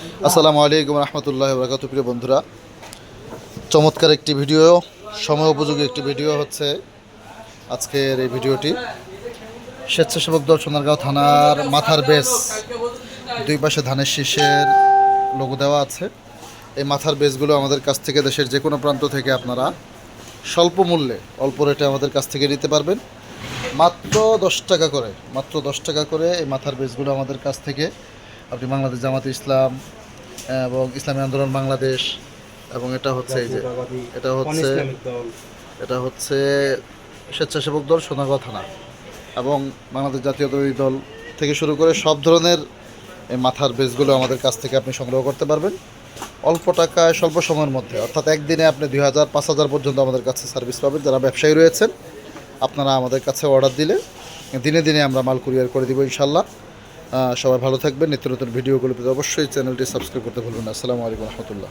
আসসালামু আলাইকুম রহমতুল্লাহ বরকাত প্রিয় বন্ধুরা। চমৎকার একটি ভিডিও, সময় উপযোগী একটি ভিডিও হচ্ছে আজকের এই ভিডিওটি। স্বেচ্ছাসেবক দল সোনারগাঁও থানার মাথার বেস, দুই পাশে ধানের শীষের লোগো দেওয়া আছে। এই মাথার বেসগুলো আমাদের কাছ থেকে দেশের যে কোনো প্রান্ত থেকে আপনারা স্বল্প মূল্যে, অল্প রেটে আমাদের কাছ থেকে নিতে পারবেন। মাত্র দশ টাকা করে, মাত্র দশ টাকা করে এই মাথার বেসগুলো আমাদের কাছ থেকে আপনি বাংলাদেশ জামাতে ইসলাম এবং ইসলামী আন্দোলন বাংলাদেশ এবং এটা হচ্ছে এই যে এটা হচ্ছে এটা হচ্ছে স্বেচ্ছাসেবক দল সোনাগাঁও থানা এবং বাংলাদেশ জাতীয়তাবাদী দল থেকে শুরু করে সব ধরনের এই মাথার বেসগুলো আমাদের কাছ থেকে আপনি সংগ্রহ করতে পারবেন। অল্প টাকায় স্বল্প সময়ের মধ্যে। অর্থাৎ একদিনে আপনি দুই হাজার পাঁচ হাজার পর্যন্ত আমাদের কাছে সার্ভিস পাবেন। যারা ব্যবসায়ী রয়েছেন আপনারা আমাদের কাছে অর্ডার দিলে দিনে দিনে আমরা মাল কুরিয়ার করে দিব ইনশাল্লাহ। সবাই ভালো থাকবেন। নিত্য নতুন ভিডিওগুলো পেতে অবশ্যই চ্যানেলটি সাবস্ক্রাইব করতে ভুলবেন না। আসসালামু আলাইকুম রহমতুল্লাহ।